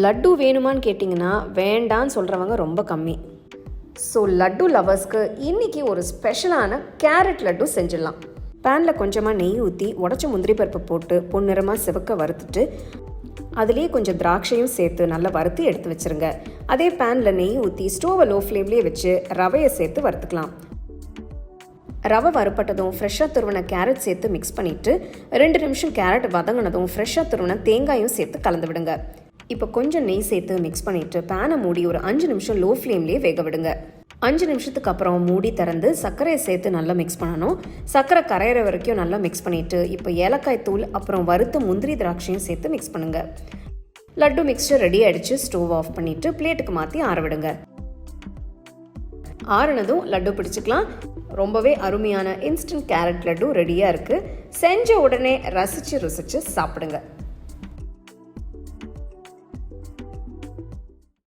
லட்டு வேணுமான்னு கேட்டிங்கன்னா வேண்டான்னு சொல்கிறவங்க ரொம்ப கம்மி. ஸோ லட்டு லவர்ஸ்க்கு இன்னைக்கு ஒரு ஸ்பெஷலான கேரட் லட்டு செஞ்சிடலாம். பேனில் கொஞ்சமாக நெய் ஊற்றி உடச்ச முந்திரி பருப்பு போட்டு பொன்னிறமாக சிவக்க வறுத்துட்டு அதுலேயே கொஞ்சம் திராட்சையும் சேர்த்து நல்லா வறுத்து எடுத்து வச்சிருங்க. அதே பேனில் நெய் ஊற்றி ஸ்டோவை லோ ஃப்ளேம்லேயே வச்சு ரவையை சேர்த்து வறுத்துக்கலாம். ரவை வறுப்பட்டதும் ஃப்ரெஷ்ஷாக துருவின கேரட் சேர்த்து மிக்ஸ் பண்ணிவிட்டு ரெண்டு நிமிஷம் கேரட் வதங்கினதும் ஃப்ரெஷ்ஷாக துருவின தேங்காயும் சேர்த்து கலந்து விடுங்க. இப்போ கொஞ்சம் நெய் சேர்த்து மிக்ஸ் பண்ணிவிட்டு பேனை மூடி ஒரு அஞ்சு நிமிஷம் லோ ஃப்ளேம்லேயே வேக விடுங்க. அஞ்சு நிமிஷத்துக்கு அப்புறம் மூடி திறந்து சர்க்கரையை சேர்த்து நல்லா மிக்ஸ் பண்ணணும். சர்க்கரை கரையிற வரைக்கும் நல்லா மிக்ஸ் பண்ணிவிட்டு இப்போ ஏலக்காய் தூள் அப்புறம் வறுத்த முந்திரி திராட்சையும் சேர்த்து மிக்ஸ் பண்ணுங்கள் லட்டு மிக்ஸ்டர் ரெடி ஆயிடுச்சு. ஸ்டவ் ஆஃப் பண்ணிவிட்டு பிளேட்டுக்கு மாற்றி ஆற விடுங்க. ஆறுனதும் லட்டு பிடிச்சிக்கலாம். ரொம்பவே அருமையான இன்ஸ்டன்ட் கேரட் லட்டு ரெடியாக இருக்குது செஞ்ச உடனே ரசித்து ருசித்து சாப்பிடுங்க.